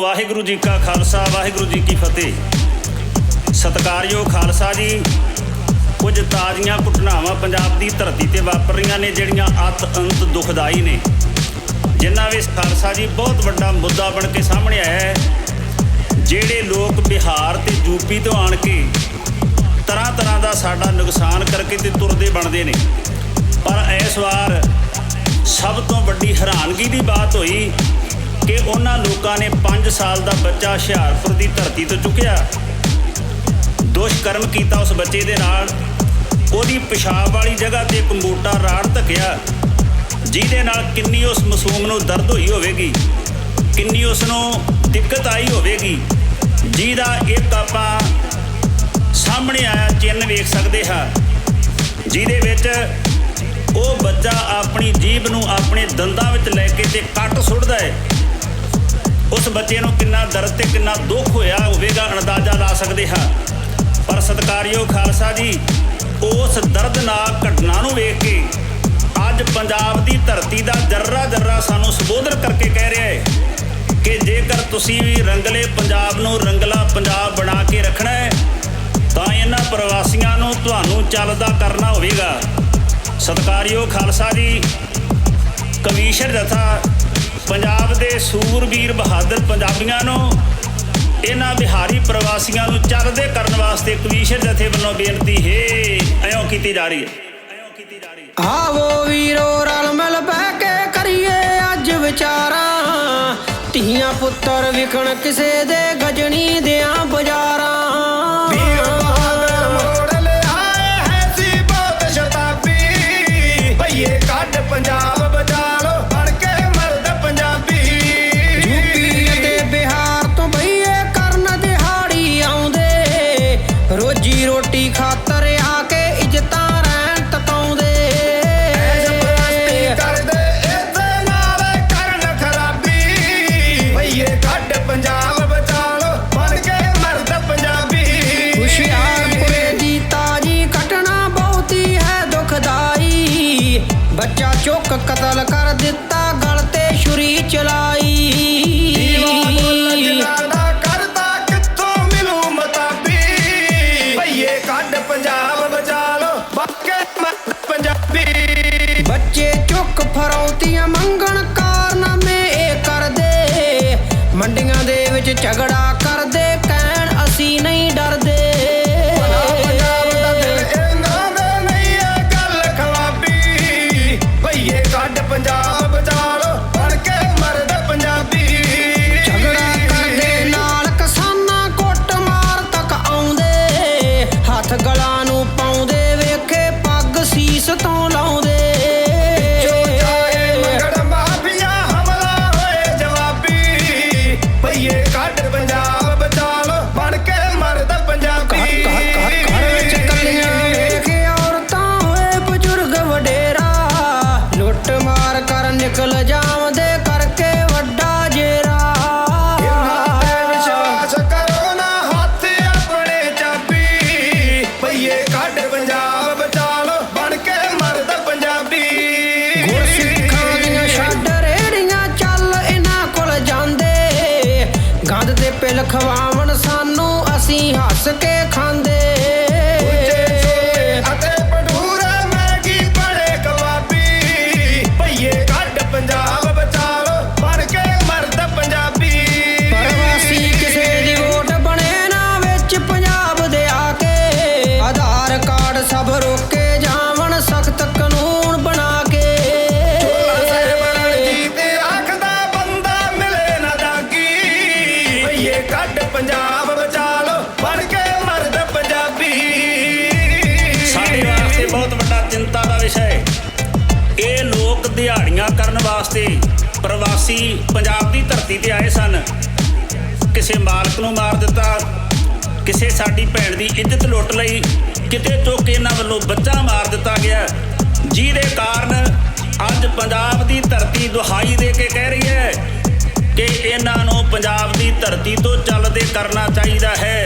ਵਾਹਿਗੁਰੂ ਜੀ ਕਾ ਖਾਲਸਾ, ਵਾਹਿਗੁਰੂ ਜੀ ਕੀ ਫਤਿਹ। ਸਤਿਕਾਰਯੋਗ ਖਾਲਸਾ ਜੀ, ਕੁਝ ਤਾਜ਼ੀਆਂ ਘਟਨਾਵਾਂ ਪੰਜਾਬ ਦੀ ਧਰਤੀ ਤੇ ਵਾਪਰ ਰਹੀਆਂ ਨੇ, ਜਿਹੜੀਆਂ ਅਤ ਅੰਤ ਦੁਖਦਾਈ ਨੇ। ਜਿਨ੍ਹਾਂ ਵਿੱਚ ਖਾਲਸਾ ਜੀ ਬਹੁਤ ਵੱਡਾ ਮੁੱਦਾ ਬਣ ਕੇ ਸਾਹਮਣੇ ਆਇਆ ਹੈ। ਜਿਹੜੇ ਲੋਕ ਬਿਹਾਰ ਤੇ ਯੂਪੀ ਤੋਂ ਆਣ ਕੇ ਤਰ੍ਹਾਂ ਤਰ੍ਹਾਂ ਦਾ ਸਾਡਾ ਨੁਕਸਾਨ ਕਰਕੇ ਤੇ ਤੁਰਦੇ ਬਣਦੇ ਨੇ। ਪਰ ਇਸ ਵਾਰ ਸਭ ਤੋਂ ਵੱਡੀ ਹੈਰਾਨਗੀ ਦੀ ਬਾਤ ਹੋਈ ਕਿ ਉਹਨਾਂ ਲੋਕਾਂ ਨੇ 5 ਸਾਲ ਦਾ ਬੱਚਾ ਹੁਸ਼ਿਆਰਪੁਰ ਦੀ ਧਰਤੀ ਤੋਂ ਚੁੱਕਿਆ। ਦੁਸ਼ਕਰਮ ਕੀਤਾ ਉਸ ਬੱਚੇ ਦੇ ਨਾਲ। ਉਹਦੀ ਪਿਸ਼ਾਬ ਵਾਲੀ ਜਗ੍ਹਾ ਤੇ ਇੱਕ ਮੋਟਾ ਰਾੜ ਧੱਕਿਆ। ਜਿਹਦੇ ਨਾਲ ਕਿੰਨੀ ਉਸ ਮਾਸੂਮ ਨੂੰ ਦਰਦ ਹੋਈ ਹੋਵੇਗੀ, ਕਿੰਨੀ ਉਸ ਨੂੰ ਦਿੱਕਤ ਆਈ ਹੋਵੇਗੀ, ਜਿਹਦਾ ਇੱਕ ਆਪਾਂ ਸਾਹਮਣੇ ਆਇਆ ਚਿੰਨ ਵੇਖ ਸਕਦੇ ਹਾਂ। ਜਿਹਦੇ ਵਿੱਚ ਉਹ ਬੱਚਾ ਆਪਣੀ ਜੀਭ ਨੂੰ ਆਪਣੇ ਦੰਦਾਂ ਉਸ ਬੱਚੇ ਨੂੰ ਕਿੰਨਾ ਦਰਦ ਤੇ ਕਿੰਨਾ ਦੁੱਖ ਹੋਇਆ ਹੋਵੇਗਾ, ਅੰਦਾਜ਼ਾ ਲਾ ਸਕਦੇ ਹਾਂ। ਪਰ ਸਤਿਕਾਰਯੋਗ ਖਾਲਸਾ ਜੀ, ਉਸ ਦਰਦਨਾਕ ਘਟਨਾ ਨੂੰ ਵੇਖ ਕੇ ਅੱਜ ਪੰਜਾਬ ਦੀ ਧਰਤੀ ਦਾ ਜਰਰਾ ਜਰਰਾ ਸਾਨੂੰ ਸੰਬੋਧਨ ਕਰਕੇ ਕਹਿ ਰਿਹਾ ਹੈ ਕਿ ਜੇਕਰ ਤੁਸੀਂ ਵੀ ਰੰਗਲੇ ਪੰਜਾਬ ਨੂੰ ਰੰਗਲਾ ਪੰਜਾਬ ਬਣਾ ਕੇ ਰੱਖਣਾ ਹੈ, ਤਾਂ ਇਹਨਾਂ ਪ੍ਰਵਾਸੀਆਂ ਨੂੰ ਤੁਹਾਨੂੰ ਚੱਲਦਾ ਕਰਨਾ ਹੋਵੇਗਾ। ਸਤਿਕਾਰਯੋਗ ਖਾਲਸਾ ਜੀ ਕਵੀਸ਼ਰ ਜਥਾ ਪੰਜਾਬ ਦੇ ਸੂਰਬੀਰ ਬਹਾਦਰ ਪੰਜਾਬੀਆਂ ਨੂੰ, ਇਹਨਾਂ ਬਿਹਾਰੀ ਪ੍ਰਵਾਸੀਆਂ ਨੂੰ ਚੱਲਦੇ ਕਰਨ ਵਾਸਤੇ ਕਵੀਸ਼ਰ ਜਥੇ ਵੱਲੋਂ ਬੇਨਤੀ ਹੈ ਐਂ ਕੀਤੀ ਜਾ ਰਹੀ ਹੈ। ਕੀਤੀ ਜਾ ਰਹੀ ਹੈ ਆਵੋ ਵੀਰੋ, ਰਲ ਮਿਲ ਬਹਿ ਕੇ ਕਰੀਏ ਅੱਜ ਵਿਚਾਰਾਂ। ਧੀਆਂ ਪੁੱਤਰ ਵਿਖਣ ਕਿਸੇ ਦੇ ਗਜਣੀ ਦਿਆਂ ਬਾਜ਼ਾਰਾਂ। ਚੁੱਕ ਕਤਲ ਕਰ ਦਿੱਤਾ ਗਲ ਤੇ ਛੁਰੀ ਚਲਾਈ। ਜਿਨ੍ਹਾਂ ਦਾ ਕਰਦਾ ਕਿੱਥੋਂ ਮਿਲੂ ਮਤਾਬੀ? ਭਈਏ ਕੱਢ ਪੰਜਾਬ ਬਚਾ ਲੋ ਬਾਕੇ ਪੰਜਾਬੀ। ਬੱਚੇ ਚੁੱਕ ਫਰੌਤੀਆਂ ਮੰਗਣ ਕਾਰਨਾਮੇ ਇਹ ਕਰਦੇ। ਮੰਡੀਆਂ ਦੇ ਵਿੱਚ ਝਗੜਾ ਦੇ ਪਿਲ ਖਵਾਵਣ ਸਾਨੂੰ ਅਸੀਂ ਹੱਸ ਕੇ ਖਾਂਦੇ। ਪੰਜਾਬ ਬਚਾ ਲੋ ਬਣ ਕੇ ਮਰਦ ਪੰਜਾਬੀ। ਪ੍ਰਵਾਸੀ ਕਿਸੇ ਦੀ ਵੋਟ ਬਣੇ ਨਾ ਵਿੱਚ ਪੰਜਾਬ ਦੇ ਆ ਕੇ। ਆਧਾਰ ਕਾਰਡ ਸਭ ਰੋਕੇ ਕਰਨ ਵਾਸਤੇ ਪ੍ਰਵਾਸੀ ਪੰਜਾਬ ਦੀ ਧਰਤੀ ਤੇ ਆਏ ਸਨ। ਕਿਸੇ ਮਾਲਕ ਨੂੰ ਮਾਰ ਦਿੱਤਾ, ਕਿਸੇ ਸਾਡੀ ਭੈਣ ਦੀ ਇੱਜ਼ਤ ਲੁੱਟ ਲਈ, ਕਿਤੇ ਚੁੱਕ ਇਹਨਾਂ ਵੱਲੋਂ ਬੱਚਾ ਮਾਰ ਦਿੱਤਾ ਗਿਆ। ਜਿਹਦੇ ਕਾਰਨ ਅੱਜ ਪੰਜਾਬ ਦੀ ਧਰਤੀ ਦੁਹਾਈ ਦੇ ਕੇ ਕਹਿ ਰਹੀ ਹੈ ਕਿ ਇਹਨਾਂ ਨੂੰ ਪੰਜਾਬ ਦੀ ਧਰਤੀ ਤੋਂ ਚੱਲਦੇ ਕਰਨਾ ਚਾਹੀਦਾ ਹੈ।